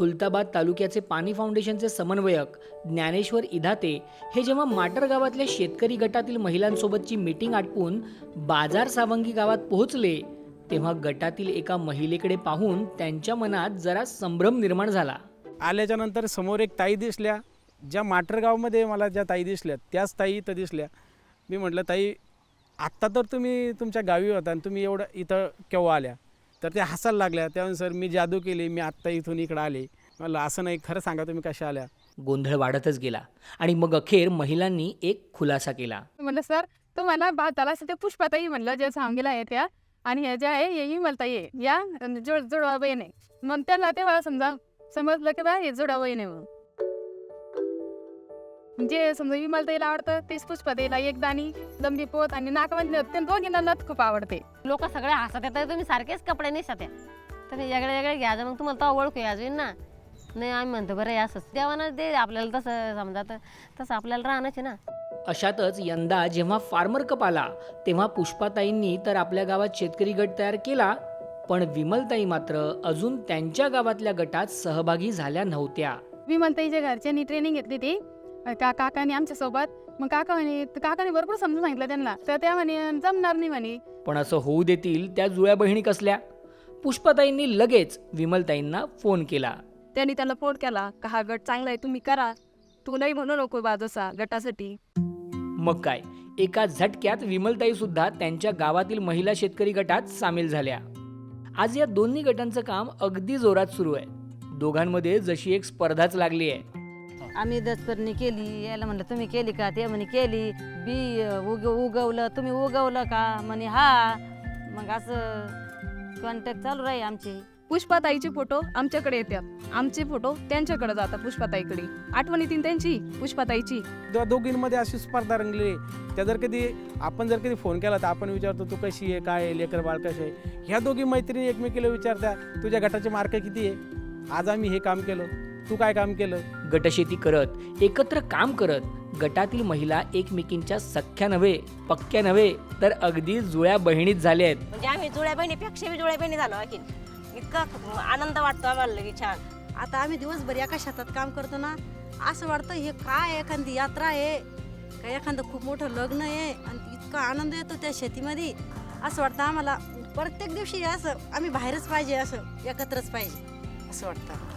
खुलताबाद तालुक्याचे पाणी फाउंडेशनचे समन्वयक ज्ञानेश्वर इधाते हे जेव्हा माटर गावातल्या शेतकरी गटातील महिलांसोबतची मीटिंग आटपून बाजार सावंगी गावात पोहोचले तेव्हा गटातील एका महिलेकडे पाहून त्यांच्या मनात जरा संभ्रम निर्माण झाला. आल्याच्यानंतर समोर एक ताई दिसल्या ज्या माटरगावमध्ये मला ज्या ताई दिसल्या त्याच ताई इथं दिसल्या. मी म्हटलं ताई आत्ता तर तुम्ही तुमच्या गावी होता आणि तुम्ही एवढं इथं केव्हा आल्या? तर त्या हसायला लागल्या. त्यानुसार मी जादू केली मी आत्ता इथून इकडं आले. म्हणलं असं नाही खरं सांगा तुम्ही कशा आल्या? गोंधळ वाढतच गेला आणि मग अखेर महिलांनी एक खुलासा केला. म्हणलं सर तुम्हाला भाताला असं ते पुष्पाताई म्हणलं जे सांगीला आहे त्या आणि ह्या ज्या आहे हे विमलताई आहे. या जोड जोडवा बहीण आहे. मग त्याला तेव्हा समजा समजलं की बा हे जोडवा बहीण आहे म्हणून. जे समजा विमलताईला आवडतं तेच पुष्पाताईला एक दाणी लंबी पोत आणि नाकामध्ये ते दोघींना नथ खूप आवडते. लोक सगळे हसत येतात तुम्ही सारखेच कपडे नेसत आहे तुम्ही वेगळे वेगळे घ्यायचं मग तुम्हाला तो ओळखू यायचं ना. नाही आम्ही म्हणतो बरं हे असंच. देवानं दे आपल्याला तसं समजा तर तसं आपल्याला राहणंच आहे ना. अशातच यंदा जेव्हा फार्मर कप आला तेव्हा पुष्पाताईंनी तर आपल्या गावात शेतकरी गट तयार केला पण विमलताई मात्र अजून त्यांच्या गावातल्या गटात सहभागी झाल्या नव्हत्या. विमलताईच्या घरच्यांनी ट्रेनिंग घेतली ती का काकाने आमच्यासोबत? मग काका म्हणे काकाने भरपूर समजून सांगितलं त्यांना. तर त्या म्हणे जमणार नाही म्हणे. पण असं होऊ देतील त्या जुळ्या बहिणी कसल्या? पुष्पाताईंनी लगेच विमलताईंना फोन केला. त्यांनी त्याला फोन केला का हा गट चांगला आहे तुम्ही करा. तू नाही म्हणू नको बाजूचा गटासाठी. मग काय? एका झटक्यात विमलताई सुद्धा त्यांच्या गावातील महिला शेतकरी गटात सामील झाल्या. आज या दोन्ही गटांचं काम अगदी जोरात सुरू आहे. दोघांमध्ये जशी एक स्पर्धाच लागली आहे. आम्ही दसपरणी केली याला म्हणलं तुम्ही केली का? ते म्हणे केली. बी उग उगवलं. तुम्ही उगवलं का? म्हणे हा. मग असं कॉन्टॅक्ट चालू राहील आमची. पुष्पाताईचे फोटो आमच्याकडे येतात. आमचे फोटो त्यांच्याकडे जातात पुष्पाताईकडे. आठवण येतील त्यांची पुष्पाताईची. त्या दोघींमध्ये अशी स्पर्धा रंगली. त्या जर कधी आपण जर कधी फोन केला तर आपण विचारतो तू कशी आहे? काय आहे? लेकर बाळ कसे आहे? ह्या दोघी मैत्रिणी एकमेकीला विचारत्या तुझ्या गटाचे मार्क किती आहे? आज आम्ही हे काम केलं. तू काय काम केलं? गटशेती करत एकत्र काम करत गटातील महिला एकमेकींच्या सख्या नव्हे पक्क्या नव्हे तर अगदी जुळ्या बहिणीत झाल्या आहेत. म्हणजे आम्ही जुळ्या बहिणीपेक्षा बी जुळ्या बहिणी झालो आणखीन इतका आनंद वाटतो आम्हाला लगे छान. आता आम्ही दिवसभर एका शेतात काम करतो ना असं वाटतं हे काय एखादी यात्रा आहे? का एखादं खूप मोठं लग्न आहे? आणि इतका आनंद येतो त्या शेतीमध्ये. असं वाटतं आम्हाला. प्रत्येक दिवशी असं आम्ही बाहेरच पाहिजे असं एकत्रच पाहिजे असं वाटतं